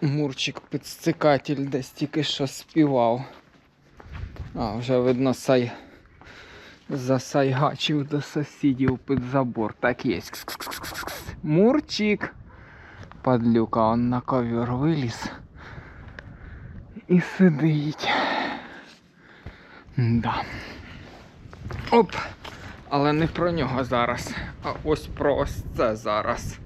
Мурчик підстикатель десь тільки що співав. А, вже видно сай. Засайгачив до сусідів під забор. Так є. Мурчик. Падлюка, он на ковер виліз. І сидить. Да. Оп! Але не про нього зараз, а ось про ось це зараз.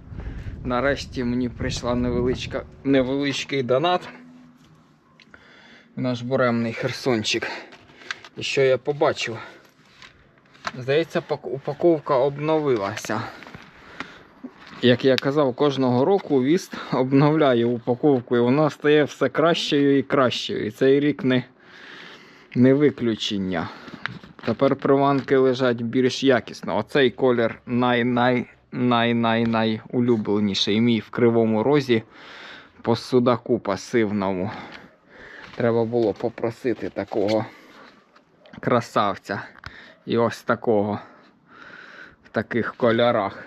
Нарешті мені прийшла невеличка, невеличкий донат. Наш буремний херсончик. І що я побачив? Здається, упаковка обновилася. Як я казав, кожного року Віст обновляє упаковку і вона стає все кращою і кращою. І цей рік не, не виключення. Тепер приманки лежать більш якісно. Оцей колір най-най най-най-най. Мій в кривому розі по судаку пасивному. Треба було попросити такого красавця. І ось такого в таких кольорах.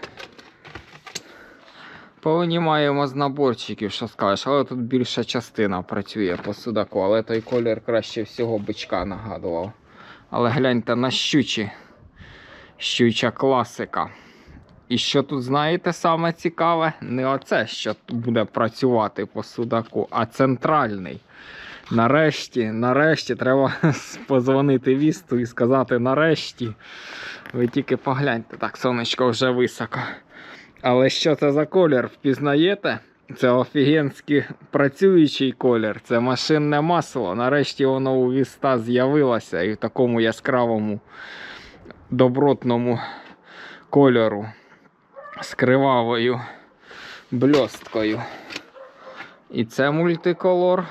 Повинімаємо з наборчиків, що скажеш, але тут більша частина працює по судаку, але той колір краще всього бичка нагадував. Але гляньте на щучі. Щуча класика. І що тут, знаєте, саме цікаве? Не оце, що буде працювати по судаку, а центральний. Нарешті, нарешті, треба позвонити вісту і сказати нарешті. Ви тільки погляньте, так, сонечко вже високо. Але що це за колір? Впізнаєте? Це офігенський працюючий колір, це машинне масло. Нарешті воно у віста з'явилося і в такому яскравому добротному кольору з кривавою бльосткою. І це мультиколор.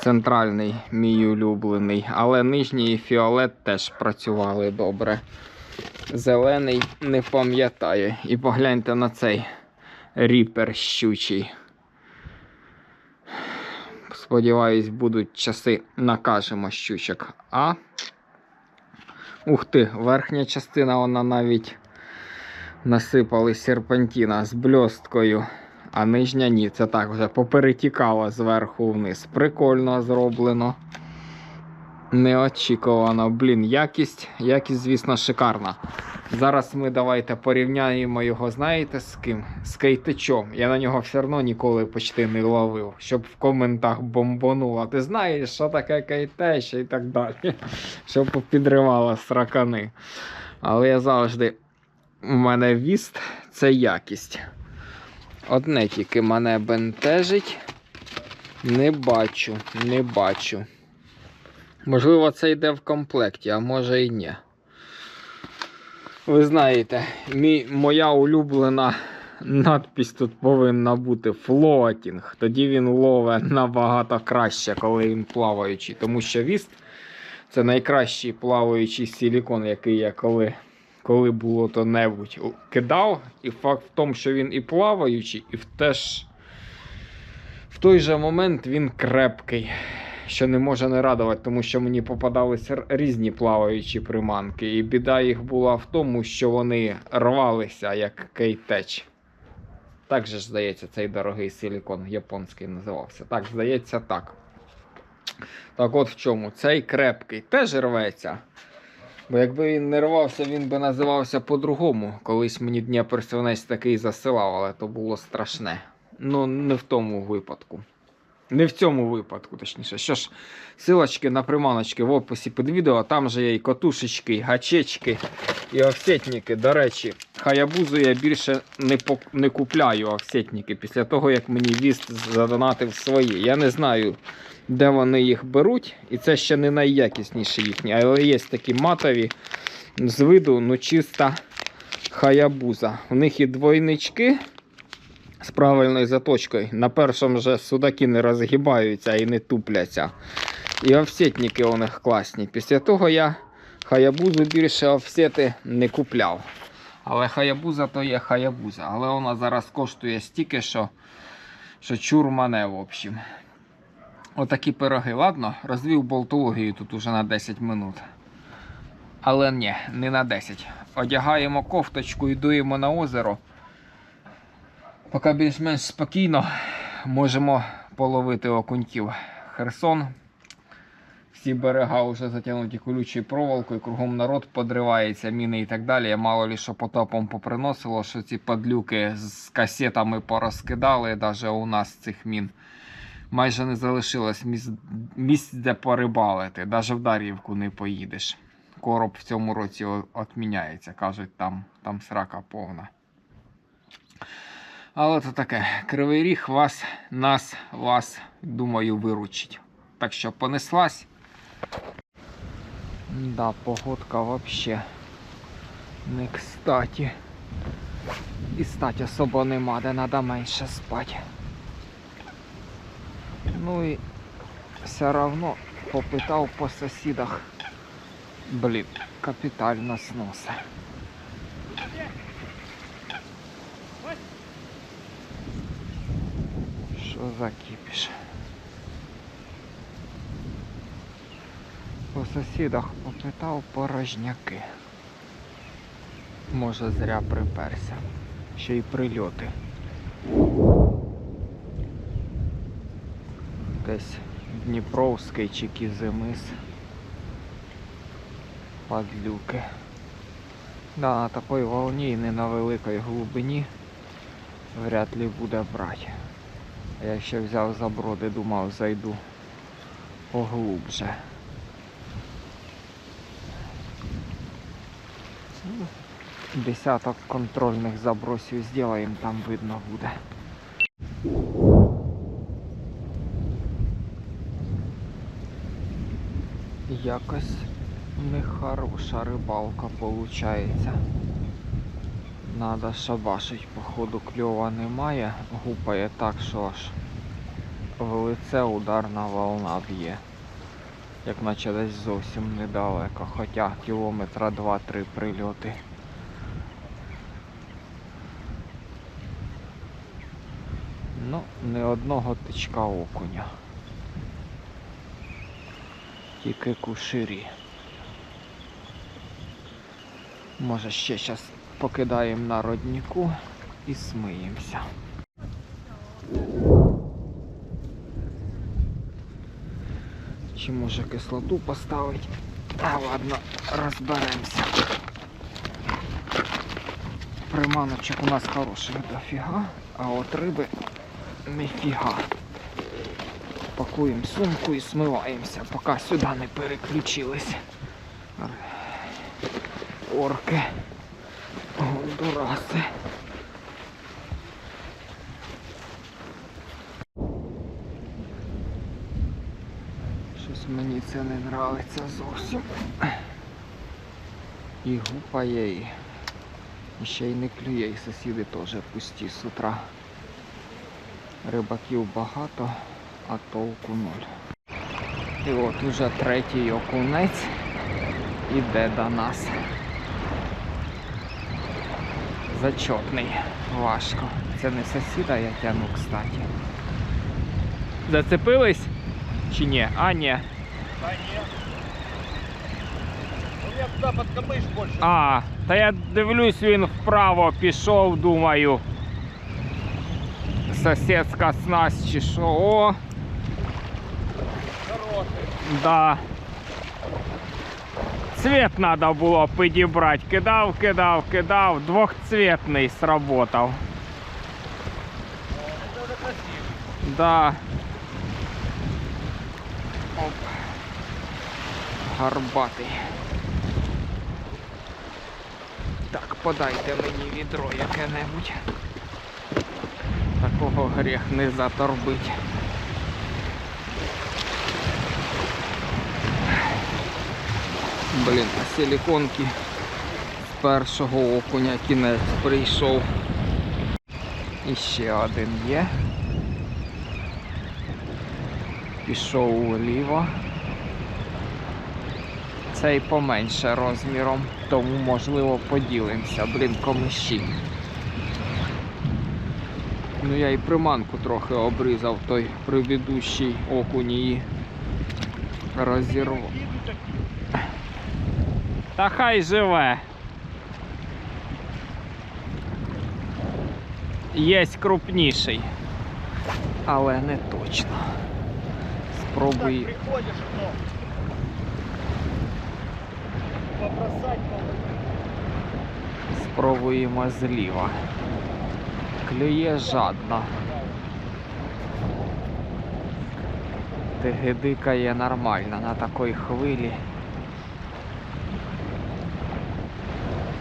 Центральний мій улюблений, але нижній і фіолет теж працювали добре. Зелений не пам'ятає. І погляньте на цей ріпер щучий. Сподіваюсь, будуть часи, накажемо щучок. А. Ух ти, верхня частина вона навіть насипали серпантіна з бльосткою, а нижня ні. Це так вже поперетікала зверху вниз. Прикольно зроблено. Неочікувано. Блін, якість, якість, звісно, шикарна. Зараз ми давайте порівняємо його, знаєте, з ким? З кейтечом. Я на нього все одно ніколи почти не ловив, щоб в коментах бомбонуло. Ти знаєш, що таке кейтеч і так далі. Щоб підривало сракани. Але я завжди. У мене віст це якість. Одне тільки мене бентежить. Не бачу, не бачу. Можливо, це йде в комплекті, а може і ні. Ви знаєте, мій, моя улюблена надпись тут повинна бути флотінг. Тоді він лове набагато краще, коли він плаваючий. Тому що віст це найкращий плаваючий силікон, який я коли, коли було то небудь кидав. І факт в тому, що він і плаваючий, і в теж в той же момент він крепкий що не може не радувати, тому що мені попадалися різні плаваючі приманки. І біда їх була в тому, що вони рвалися як кейтеч. Так же ж здається, цей дорогий силікон японський називався. Так, здається, так. Так от в чому. Цей крепкий теж рветься. Бо якби він не рвався, він би називався по-другому. Колись мені Свинець такий засилав, але то було страшне. Ну, не в тому випадку. Не в цьому випадку, точніше. Що ж, силочки на приманочки в описі під відео. Там же є і котушечки, і гачечки, і офсетники. До речі, хаябузу я більше не, по, не купляю офсетники після того, як мені віст задонатив свої. Я не знаю, де вони їх беруть. І це ще не найякісніші їхні, але є такі матові з виду, ну чиста хаябуза. У них і двойнички з правильною заточкою. На першому же судаки не розгибаються і не тупляться. І офсетники у них класні. Після того я хаябузу більше офсети не купляв. Але хаябуза то є хаябуза. Але вона зараз коштує стільки, що, що чур мене, в общем. Отакі пироги. Ладно, розвів болтологію тут уже на 10 минут. Але ні, не на 10. Одягаємо кофточку і дуємо на озеро. Поки більш-менш спокійно можемо половити окуньків. Херсон. Всі берега вже затягнуті колючою проволокою, кругом народ подривається, міни і так далі. Мало лі що потопом поприносило, що ці падлюки з касетами порозкидали, навіть у нас цих мін. Майже не залишилось місць, місць де порибалити. Навіть в Дар'ївку не поїдеш. Короб в цьому році отміняється. Кажуть, там, там срака повна. Але то таке, кривий ріг вас, нас, вас, думаю, виручить. Так що понеслась. Да, погодка вообще не кстати. І стать особо нема, де треба менше спати. Ну і все равно попитав по сусідах. Блін, капітально сноси. Що? По сусідах попитав порожняки. Може зря приперся. Ще й прильоти. Десь Дніпровський чи Кізимис. Падлюки. Да, на такій волні і не на великій глибині вряд ли буде брати. Я ще взяв заброди, думав, зайду поглубже. Десяток контрольних забросів зробимо, там видно буде. Якось нехороша рибалка получається. Надо шабашить, походу кльова немає, гупає так, що аж в лице ударна волна б'є. Як наче десь зовсім недалеко, хоча кілометра 2-3 прильоти. Ну, не одного тичка окуня. Тільки куширі. Може ще зараз покидаємо на роднику і смиємося. Чи може кислоту поставити? А ладно, розберемося. Приманочок у нас хороших дофіга, а от риби ніфіга. Пакуємо сумку і смиваємося, поки сюди не переключились. Орки. Гондураси. Щось мені це не нравиться зовсім. І гупає, і ще й не клює, і сусіди теж пусті з утра. Рибаків багато, а толку нуль. І от уже третій окунець іде до нас. Зачетний, важко. Це не сусіда я тяну, кстати. Зацепились? Чи ні? А, ні. Да нет. Ну я туда под камыш больше. А, та я дивлюсь, він вправо пішов, думаю. Сусідська снасть чи що. О, Хороший. да. Цвет надо було підібрати. Кидав, кидав, кидав. Двохцветний сработав. Это уже красиво. Да. Оп. Гарбатий. Так, подайте мені відро яке-небудь. Такого гріх не заторбить. Блін, а силіконки з першого окуня кінець прийшов. І ще один є. Пішов вліво. Цей поменше розміром, тому можливо поділимося, блін, комиші. Ну я і приманку трохи обрізав, той предыдущий окунь її розірвав. Та хай живе. є крупніший. Але не точно. Спробуй. побросать Спробуємо зліва. Клює жадно. Тигидикає нормально на такій хвилі.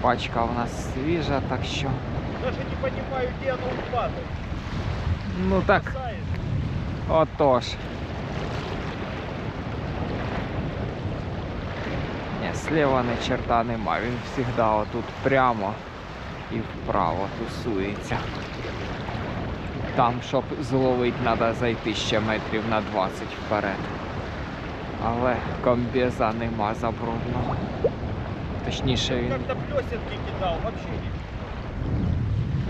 Пачка у нас свіжа, так що. Даже не понимаю, где оно упадает. Ну так, отож. Ні, слева не черта нема, він завжди отут прямо і вправо тусується. Там, щоб зловити, треба зайти ще метрів на 20 вперед. Але комбеза нема забрудного. Точніше, він,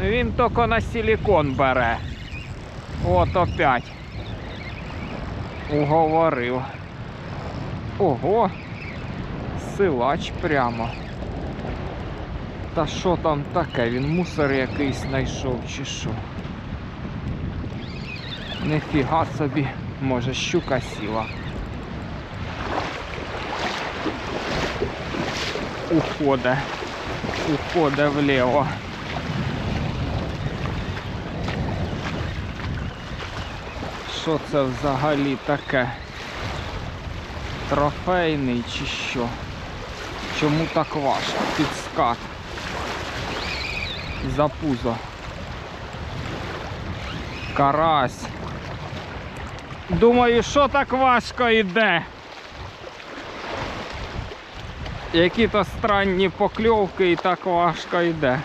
він тільки на силікон бере. От опять. Уговорив. Ого. Силач прямо. Та що там таке? Він мусор якийсь знайшов чи що? Нифіга собі, може щука сіла. Уходе. Уходе вліво. Що це взагалі таке? Трофейний чи що? Чому так важко? Підскат. За пузо. Карась. Думаю, що так важко йде? Які то странні покльовки і так важко йде.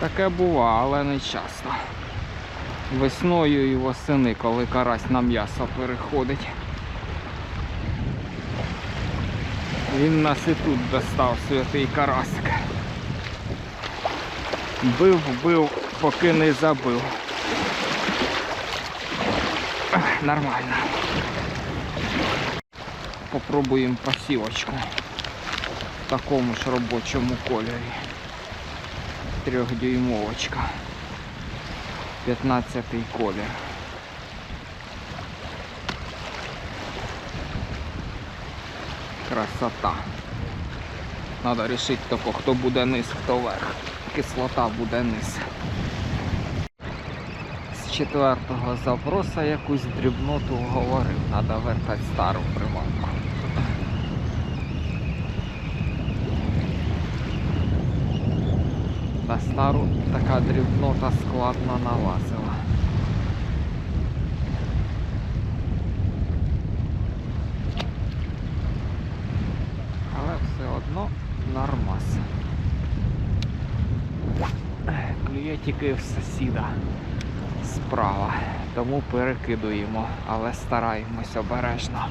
Таке бува, але не часто. Весною і восени, коли карась на м'ясо переходить. Він нас і тут достав святий карасик. Бив, бив, поки не забив. Нормально. Попробуємо посівочку в такому ж робочому кольорі. Трьохдюймовочка. 15 колір. Красота. Надо рішити тако, хто буде низ, хто верх. Кислота буде низ. З четвертого заброса якусь дрібноту говорив. Надо вертати стару приманку. На стару така дрібнота складно налазила. Але все одно нормас. Клює тільки в сусіда справа, тому перекидуємо, але стараємось обережно.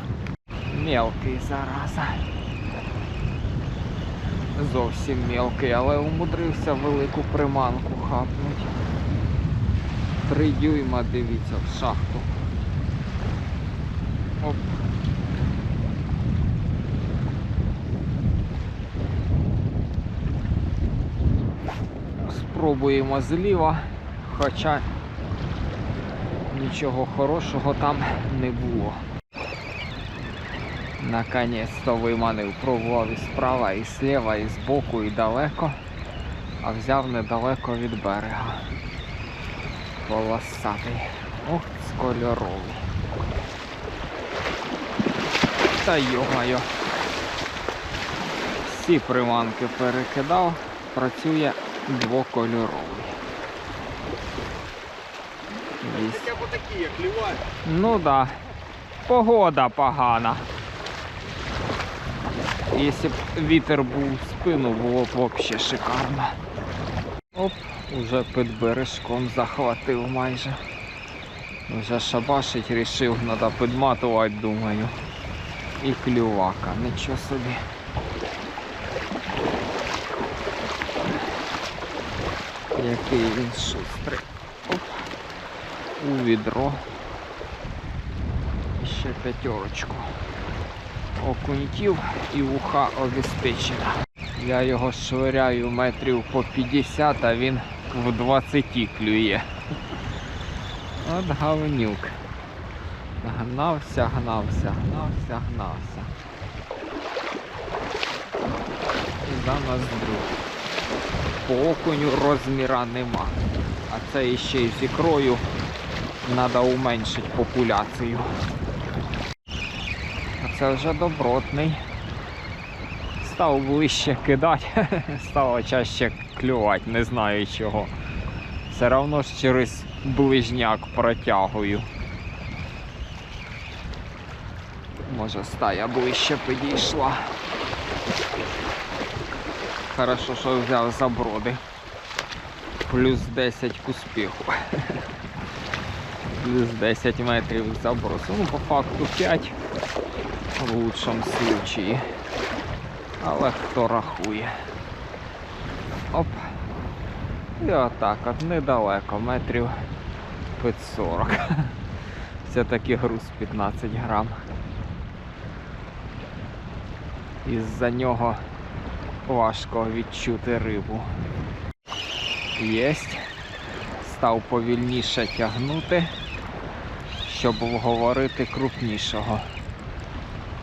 Мелкий зараза. Зовсім мелкий, але умудрився велику приманку хапнуть. Три дюйма, дивіться, в шахту. Оп. Спробуємо зліва, хоча нічого хорошого там не було. Наконець-то виманив, пробував і справа, і зліва, і збоку, і далеко, а взяв недалеко від берега. Полосатий. Ох, кольоровий. Та йо-моє. Всі приманки перекидав, працює двокольоровий. Клевать. Ну да. Погода погана. Якщо б вітер був в спину, було б взагалі шикарно. Оп, уже під бережком захватив майже. Вже шабашить рішив, треба підматувати, думаю. І клювака, нічого собі. Який він шустрий. Оп. У відро. Ще п'ятерочку. Окуньків і вуха обезпечена. Я його швиряю метрів по 50, а він в 20 клює. От говнюк. Гнався, гнався, гнався, гнався. І за нас друг. По окуню розміра нема. А це іще й з ікрою треба уменшити популяцію. Це вже добротний. Став ближче кидати, стало чаще клювати, не знаю чого. Все одно ж через ближняк протягую. Може стая ближче підійшла. Хорошо, що взяв заброди. Плюс 10 к успіху. Плюс 10 метрів забросу. Ну, по факту 5 в лучшому случаї. Але хто рахує. Оп. І отак, от недалеко, метрів під 40. Все-таки груз 15 грам. Із-за нього важко відчути рибу. Єсть. Став повільніше тягнути, щоб вговорити крупнішого.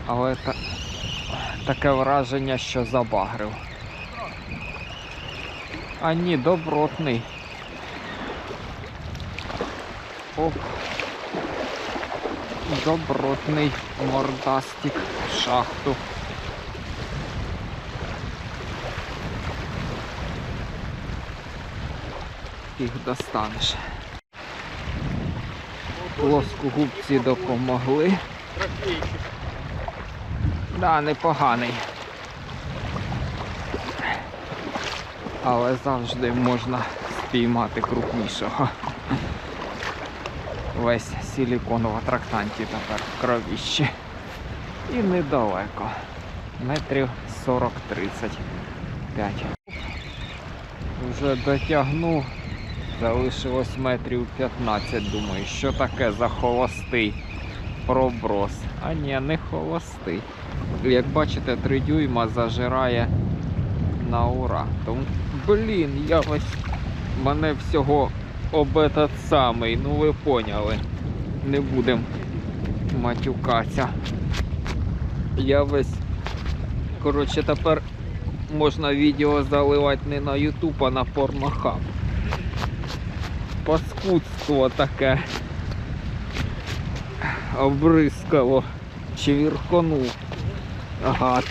Але та... таке враження, що забагрив. А ні, добротний. Оп. Добротний мордастик в шахту. Їх достанеш. Плоскогубці допомогли. Да, непоганий. Але завжди можна спіймати крупнішого. Весь силікон в атрактанті тепер в кровіщі. І недалеко. Метрів 40-35. Вже дотягнув. Залишилось метрів 15, думаю, що таке за холостий проброс. А ні, не холостий. Як бачите, 3 дюйма зажирає на ура. Тому, блін, я ось мене всього об этот самий, ну ви поняли. Не будемо матюкатися. Я весь. Коротше, тепер можна відео заливати не на YouTube, а на порнохаб. Паскудство таке обрискало, чвірконув гад.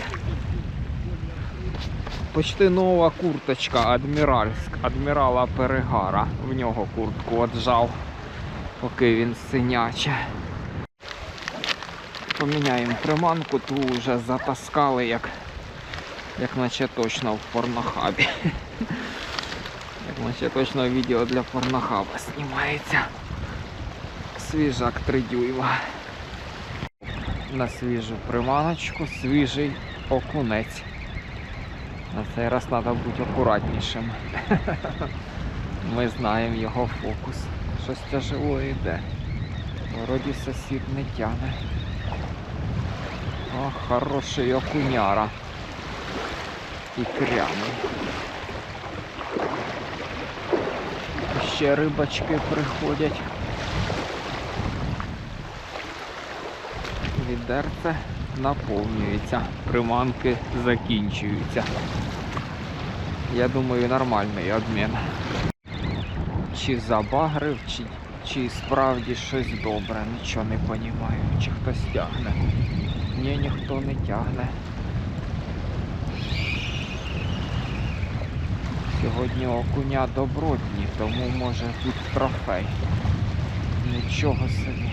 Почти нова курточка адміральськ, адмірала Перегара. В нього куртку отжав, поки він синяче. Поміняємо приманку, ту вже затаскали, як, як наче точно в порнохабі. Як наче точно відео для порнохаба знімається. Свіжак 3 дюйма. На свіжу приманочку, свіжий окунець. На цей раз треба бути акуратнішим. Ми знаємо його фокус. Щось тяжело йде. Вроді сусід не тяне. О, хороший окуняра. І кряний. Ще рибачки приходять. Відерце наповнюється, приманки закінчуються. Я думаю, нормальний обмін. Чи забагрив, чи, чи справді щось добре, нічого не розумію. Чи хтось тягне. Ні, ніхто не тягне. Сьогодні окуня добротні, тому може тут трофей. Нічого собі.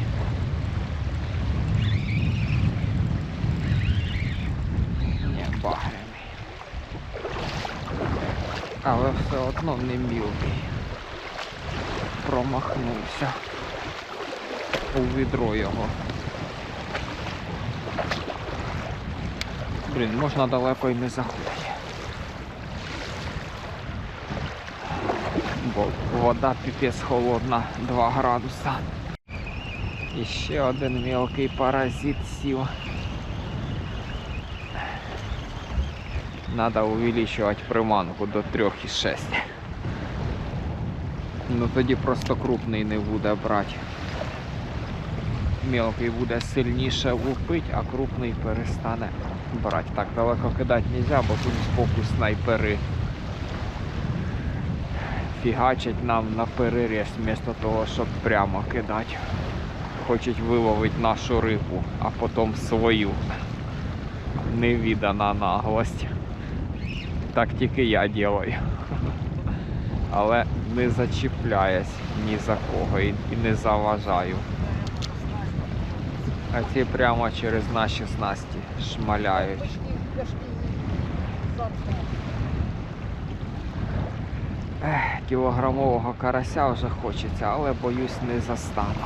Не багряний. Але все одно не мілкий. Промахнувся у відро його. Блін, можна далеко й не заходити. Бо вода піпець холодна 2 градуса. І ще один мілкий паразит сів. Надо увеличивать приманку до 3,6. Ну тоді просто крупний не буде брати. Мелкий буде сильніше лупить, а крупний перестане брати. Так далеко кидати нельзя, бо тут збоку снайпери фігачать нам на переріз, вместо того, щоб прямо кидати. Хочуть виловити нашу рибу, а потім свою. Невідана наглость. Так тільки я ділаю. Але не зачіпляюсь ні за кого і не заважаю. А ці прямо через наші снасті шмаляють. Ех, кілограмового карася вже хочеться, але боюсь не застану.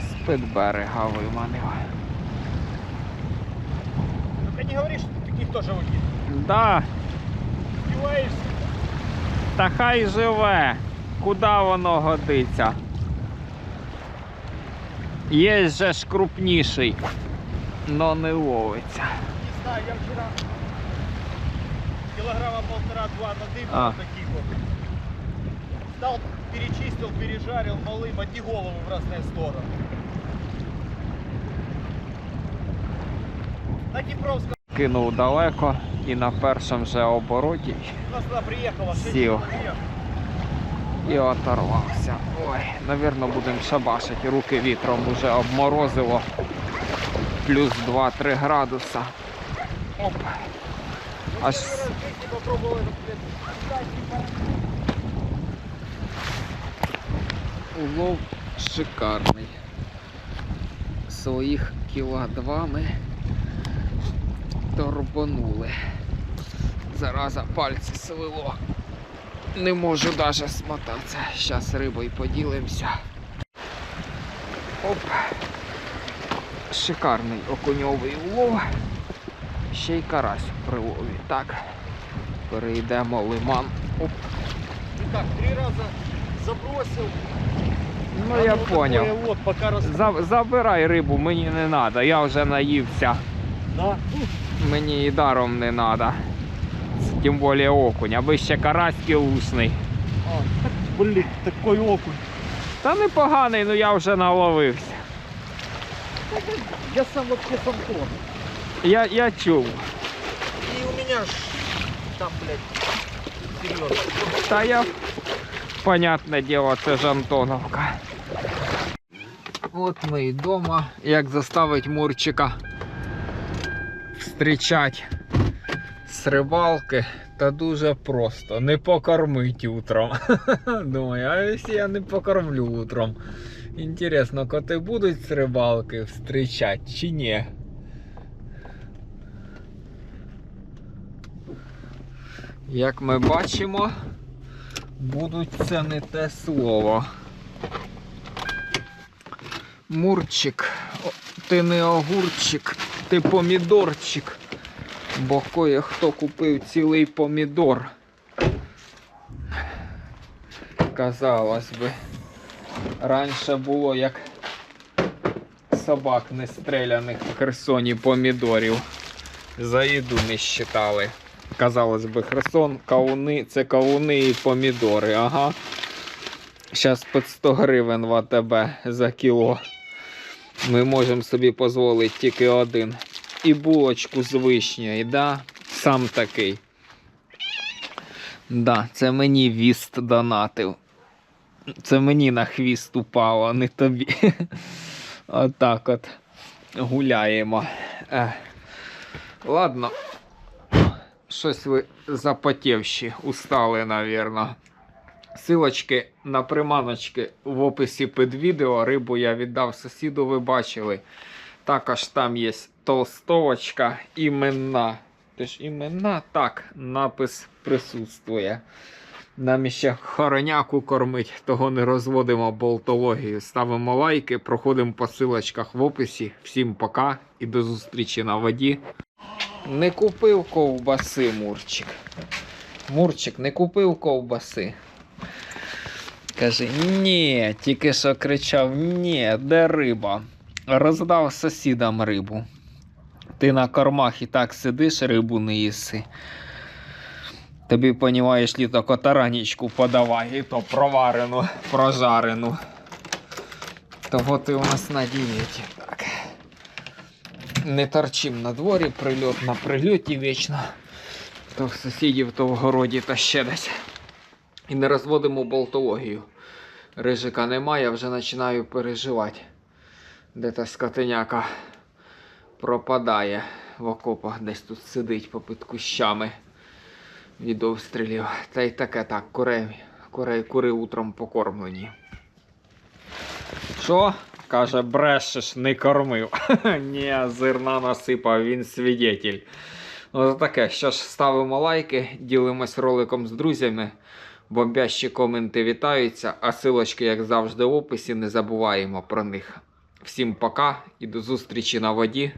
З-під берега виманив. Только не говори, что ты таких тоже выкинул. Да, Издеваешься? та хай живе. Куди воно годиться? Є же ж крупніший, но не ловиться. Не знаю, я вчера килограмма полтора-два надыбал А. вот таких вот. Стал, перечистил, пережарил малым, одни головы в разные стороны. На Днепровском Кинув далеко і на першому же обороті у нас туда приехало 6 Сел. человек. і оторвався. Ой, навірно, будемо шабашити. Руки вітром уже обморозило. Плюс 2-3 градуса. Оп. Аж улов шикарний. Своїх кіла два ми торбанули. Зараза пальці свело. Не можу навіть смотатися. Зараз рибою поділимося. Оп. Шикарний окуньовий улов. Ще й карась в прилові. Так. Перейдемо лиман. Оп. Ну как, три раза забросил. Ну А я вот понял. такое Вот, пока забирай рибу, мені не треба, я вже наївся. Да? Мені і даром не треба. Тим більше окунь, аби ще карась кілушний. А, так, блин, такой окунь. Та непоганий, ну я вже наловився. Я сам вообще с Антоном. Я, я чув. И у меня ж там, блядь, серьезно. Та я, понятне діло, це ж Антоновка. От ми і вдома. Як заставить Мурчика встрічать з рибалки, та дуже просто. Не покормить утром. Думаю, а якщо я не покормлю утром. Інтересно, коти будуть з рибалки встрічати чи ні? Як ми бачимо, будуть це не те слово. Мурчик, ти не огурчик, ти помідорчик. Бо кое-хто купив цілий помідор. Казалось би. Раніше було як собак нестріляних в Херсоні помідорів. За їду не считали. Казалось би, Херсон, кавуни, це кавуни і помідори, ага. Зараз під 100 гривень в АТБ за кіло. Ми можемо собі дозволити тільки один. І булочку з вишнею, да? Сам такий. Да, це мені віст донатив. Це мені на хвіст упало, а не тобі. Отак от гуляємо. Ех. Ладно. Щось ви запотівші, устали, навірно. Силочки на приманочки в описі під відео. Рибу я віддав сусіду, ви бачили. Також там є толстовочка іменна. Тож іменна, так, напис присутствує. Нам ще хороняку кормить, того не розводимо болтологію. Ставимо лайки, проходимо по силочках в описі. Всім пока і до зустрічі на воді. Не купив ковбаси, Мурчик. Мурчик, не купив ковбаси. Каже, ні, тільки що кричав, ні, де риба. Роздав сусідам рибу. Ти на кормах і так сидиш, рибу не їси. Тобі, понімаєш, літо котаранічку подавай, і то проварену, прожарену. Того ти у нас на дієті. Так. Не торчим на дворі, прильот на прильоті вічно. То в сусідів, то в городі, та ще десь. І не розводимо болтологію. Рижика немає, я вже починаю переживати. Де та скотиняка пропадає в окопах, десь тут сидить попід кущами від обстрілів. Та й таке так, курей, курей, кури утром покормлені. Що? Каже, брешеш, не кормив. Ні, зерна насипав, він свідетель. Ось таке. Що ж, ставимо лайки, ділимось роликом з друзями. Бомбящі коменти вітаються, а силочки, як завжди, в описі. Не забуваємо про них. Всім пока і до зустрічі на воді.